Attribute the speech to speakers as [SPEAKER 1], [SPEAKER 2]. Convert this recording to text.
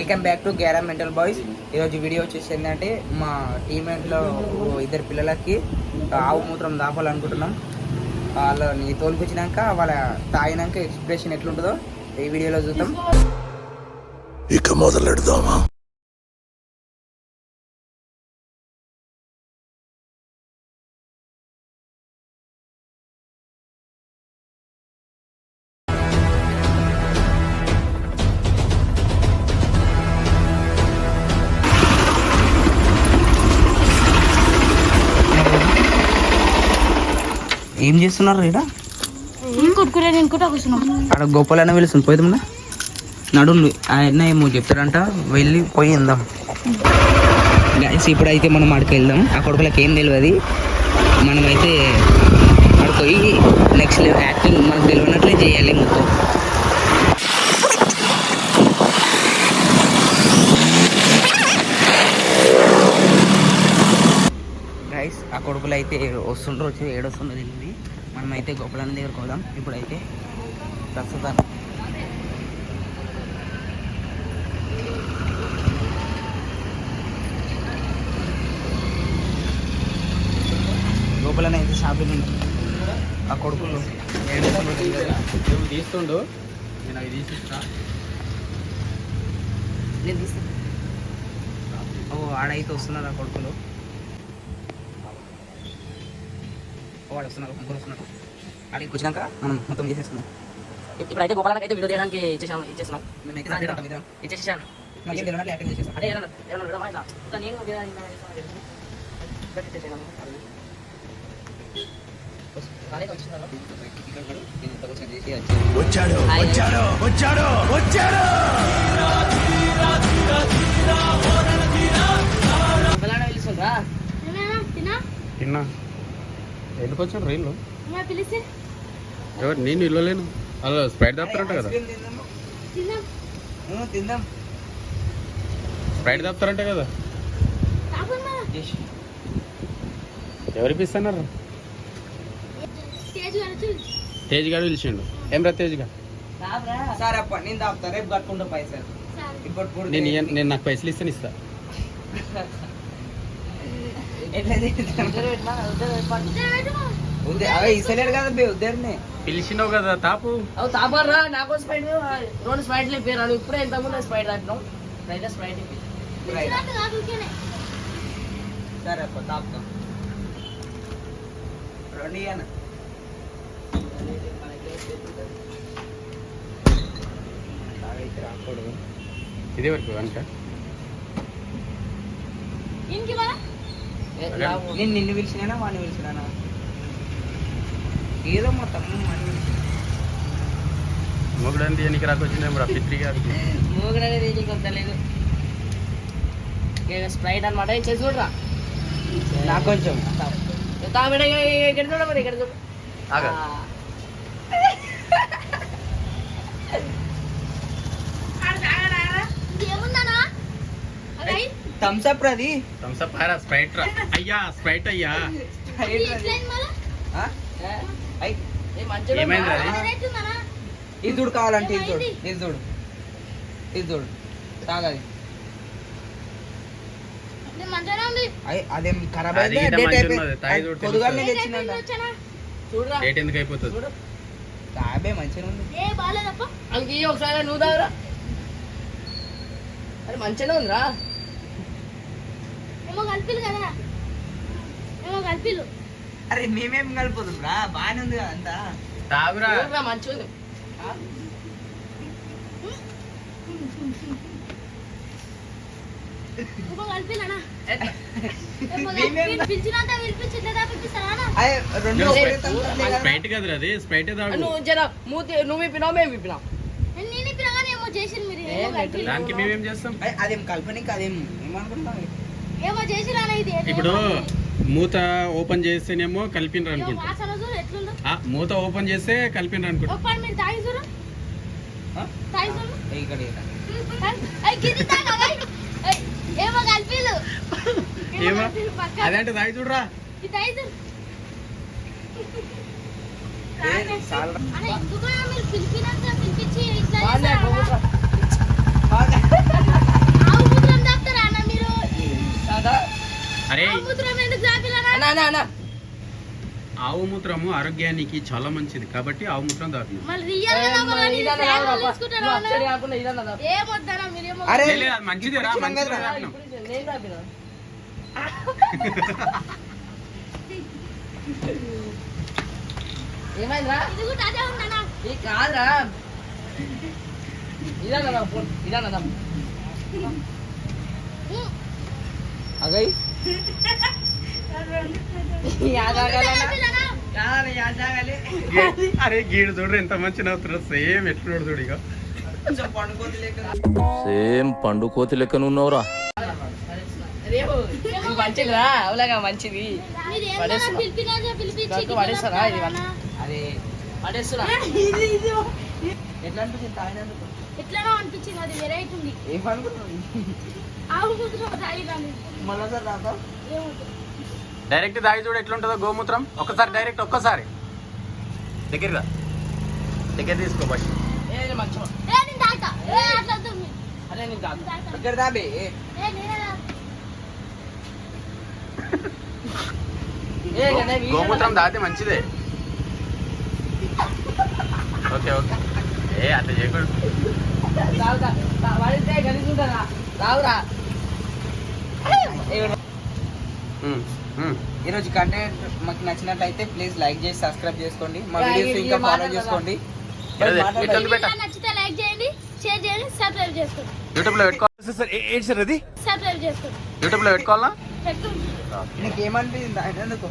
[SPEAKER 1] Welcome back to Gyara mental boys. ఈరోజు video వచ్చేసి ఏంటంటే మా టీమేట్లో ఇద్దరు పిల్లలకి ఆవు మూత్రం దాపాలనుకుంటున్నాం. వాళ్ళని తోలుకొచ్చినాక వాళ్ళ తాగినాక ఎక్స్ప్రెషన్ ఎట్లుంటుందో ఈ వీడియోలో చూద్దాం.
[SPEAKER 2] ఇక మొదలెడదామా?
[SPEAKER 1] ఏం చేస్తున్నారు ఇక్కడ? అక్కడ గొప్పలైనా పిలుస్తుంది. పోయిదా నడు ఆయన ఏమో చెప్తారంట వెళ్ళి పోయి వెళ్దాం గైస్ ఇప్పుడైతే మనం అక్కడికి వెళ్దాం. ఆ కొడుకులకి ఏం తెలియదు. మనమైతే అక్కడ పోయి నెక్స్ట్ యాక్టింగ్ మనకు తెలియనట్లే చేయాలి మొత్తం గైస్ ఆ కొడుకులు అయితే వస్తుండ్రు వచ్చి ఏడొస్తుందో తెలియదు. మనమైతే గొప్పలన్న దగ్గరకు పోదాం. ఇప్పుడైతే ప్రస్తుతానికి లోపలనే అయితే షాపింగ్ ఉంది. ఆ కొడుకులు.
[SPEAKER 3] నువ్వు తీస్తుండు? నేను అవి తీసిస్తా.
[SPEAKER 1] నేను తీస్తా. ఓ ఆడైతే వస్తున్నారు ఆ కొడుకులు? వాడు వస్తున్నారు ముగ్గురు వస్తున్నారు ఆడికి వచ్చినాక మనం మొత్తం చేసేస్తున్నాం.
[SPEAKER 4] ఇప్పుడైతే గోపాలకి అయితే వీడియో తీయడానికి ఇచ్చేసాం ఇచ్చేసినాం
[SPEAKER 1] ఉంటాం ఇద్దరం.
[SPEAKER 4] ఇచ్చేసాను అదే నేను
[SPEAKER 2] వచ్చాడు. వచ్చాడు వచ్చాడు వచ్చాడు!
[SPEAKER 3] తిన్నా. ఎందుకు వచ్చాను రైల్లో ఎవరు? నేను ఇల్లలేను అలా స్ప్రైట్ దాపుతారంట కదా.
[SPEAKER 1] తిందాం.
[SPEAKER 3] స్ప్రైట్ దాపుతారంట కదా. ఎవరు ఇప్పిస్తున్నారు తేజ్ గారు పిలిచిండు. ఏం రా తేజ్గా
[SPEAKER 4] రాబ్రా.
[SPEAKER 1] సరే అప్ప నేను తాపుతా. రేపు కట్టుకుంటా పైసలు.
[SPEAKER 5] సరే.
[SPEAKER 1] ఇప్పుడు పూర్తి
[SPEAKER 3] నేను ఇయ్యను- నేను నాకు పైసలు ఇస్తాను ఇస్తా. పిలిచినావు కదా తాపు.
[SPEAKER 4] అవు తాపర్రా నాకు స్ప్రైట్ రెండు స్ప్రైట్లు ఇప్పారు ఇప్పుడే ఇంత ముందు ఇప్పి
[SPEAKER 5] పిలిచినట్టు కాదు ఊరికేనే
[SPEAKER 1] సరే అప్ప తాపుతాం రెండు రాకూడదు
[SPEAKER 3] ఇదే వరకు
[SPEAKER 5] ఇంటికి వరా
[SPEAKER 1] నేను నిన్ను పిలిచినానా వాడిని పిలిచినానా? ఏదో మొత్తం వాడిని పిలిచిన.
[SPEAKER 3] మొగుడంది ఎన్నికి రాకొచ్చిందేమో రా పిత్రి గారికి
[SPEAKER 4] తెలియదు స్ప్రైట్ అనమాట ఇచ్చేసి చూడరా.
[SPEAKER 1] నాకు కొంచెం.
[SPEAKER 4] తామిడ ఇక్కడ చూడ మరి ఇక్కడ చూడు.
[SPEAKER 3] ఆగా.
[SPEAKER 1] థమ్స్ అప్ రది
[SPEAKER 3] థమ్స్ అప్ హారా స్ప్రైట్ రా. అయ్యా స్ప్రైట్ అయ్యా.
[SPEAKER 4] మంచిగా
[SPEAKER 3] ఏమైంది? అది?
[SPEAKER 1] ఇది చూడు కావాలంటే ఇది చూడు? ఇది చూడు. ఇది చూడు. తాగది అదేం. ఖరాబ్
[SPEAKER 3] అది గిట్ట
[SPEAKER 1] డేట్
[SPEAKER 3] మంచిగా
[SPEAKER 1] పొద్దుగానే తెచ్చిందంట
[SPEAKER 4] చూడరా.
[SPEAKER 3] ఎందుకు అయిపోతుంది?
[SPEAKER 4] చూడు.
[SPEAKER 1] తాబే మంచిగా ఉంది.
[SPEAKER 5] ఏ బాగాలేదప్ప.
[SPEAKER 4] అందుకే ఒకసారి నువ్వు తాగురా. అది మంచిగానే ఉందిరా.
[SPEAKER 5] ఏమో కలిపిలు కదా. ఏమో కలిపిలు.
[SPEAKER 1] అరే మేమేం కలిపోదు రా బాగానే ఉంది కదా అంతా.
[SPEAKER 3] తాగురా.
[SPEAKER 1] ఒకటే
[SPEAKER 3] స్ప్రైట్- కదరా అది? స్ప్రైట్
[SPEAKER 4] నువ్వు జర మూతి నువ్వు విప్పినావు మేము
[SPEAKER 5] కలిపిలు.
[SPEAKER 3] దానికి మేమేం చేస్తాం?
[SPEAKER 1] అదేం కల్పనకి అదేం ఏమనుకుంటాం
[SPEAKER 3] ఇప్పుడు. మూత ఓపెన్ చేస్తేనేమో కలిపినరు అనుకుంటా. మూత ఓపెన్ చేస్తే కలిపినరు అనుకుంటా.
[SPEAKER 5] మీరు తాగి చూడు.
[SPEAKER 1] ఆ?
[SPEAKER 5] తాగి చూడు
[SPEAKER 1] ఏయ్, ఇక్కడ ఇక్కడ.
[SPEAKER 5] అయ్ గిది తాగు, అయ్. అయ్, ఏమో కలిపిలు ఏమో
[SPEAKER 3] ఏమో?
[SPEAKER 5] కలిపిలు పక్క
[SPEAKER 3] అదంటే తాగి చూడరా
[SPEAKER 5] ఇది తాగి చూడు
[SPEAKER 1] ఏ, చాలు రా.
[SPEAKER 5] అరే ఎందుకు మీరు పిలిపినంత పిలిపించి ఇట్లా
[SPEAKER 4] బాగుంది,
[SPEAKER 5] చేస్తారా?
[SPEAKER 4] కొవ్వురా.
[SPEAKER 1] బాగా.
[SPEAKER 3] అరే
[SPEAKER 5] మూత్రం ఎందుకు తాపిల్లనా
[SPEAKER 4] అన్న అన్న అన్న
[SPEAKER 3] ఆవు మూత్రము ఆరోగ్యానికి చాలా మంచిది కాబట్టి ఆవు మూత్రం తాగుతుంది
[SPEAKER 5] మళ్ళీ రియల్గా నమ్మగానే ఇది
[SPEAKER 4] ఇదన్న
[SPEAKER 5] ఫ్యాన్
[SPEAKER 4] తాగురా,
[SPEAKER 5] తీసుకుంటారా
[SPEAKER 4] నువ్వు
[SPEAKER 5] అన్న?
[SPEAKER 4] అచ్చడి కాకుండా ఇదన్న తాగు.
[SPEAKER 5] ఏం వద్దనా మీరేమో
[SPEAKER 1] అరే
[SPEAKER 3] లే, లే, అది మంచిది రా
[SPEAKER 1] ఇప్పుడు
[SPEAKER 3] మంచిది
[SPEAKER 1] చిన్నగా
[SPEAKER 3] తాగినాం.
[SPEAKER 4] ఇప్పుడు ఇది నేను తాపినా. ఏమైందిరా
[SPEAKER 5] ఇది కూడా అదే ఉందనా
[SPEAKER 4] ఇది కాదురా.
[SPEAKER 1] అగై
[SPEAKER 3] అరే గీడు చూడు ఎంత మంచి నవ్వుతున్నాడు సేమ్ ఎట్లున్నాడు చూడు ఇక
[SPEAKER 6] సేమ్ పండు కోతి లెక్కనున్నావురా
[SPEAKER 4] రేపు ఇది మంచిదిరా అవులాగా మంచిది పడేస్తున్నా.
[SPEAKER 1] ఎట్లా అనిపించింది తాగినందుకు
[SPEAKER 5] ఎట్లనో అనిపించింది అది వెరైటీ ఉంది.
[SPEAKER 3] డైరెక్ట్ తాగి చూడు ఎట్లుంటుందో గోమూత్రం. ఒక్కసారి డైరెక్ట్ ఒక్కసారి. దగ్గరగా దగ్గర తీసుకో
[SPEAKER 1] దాబే
[SPEAKER 3] గోమూత్రం తాగితే మంచిదే. Okay okay. ఏ చేయకూడదు.
[SPEAKER 4] పడితే రావురా.
[SPEAKER 1] ఈరోజు కంటెంట్ మాకు నచ్చినట్లయితే ప్లీజ్ లైక్ చేసి సబ్స్క్రైబ్ చేసుకోండి. మా వీడియోస్ ఇంకా ఫాలో? చేసుకోండి.
[SPEAKER 3] అదే,
[SPEAKER 5] నచ్చితే లైక్ చేయండి షేర్ చేయండి సబ్స్క్రైబ్ చేసుకోండి.
[SPEAKER 3] యూట్యూబ్లో పెట్టుకో
[SPEAKER 5] సబ్స్క్రైబ్ చేసుకోండి.
[SPEAKER 3] యూట్యూబ్లో పెట్టుకోవాలా?
[SPEAKER 5] పెట్టుకుంటుంది
[SPEAKER 1] నీకు ఏమనిపించింది తాగినందుకు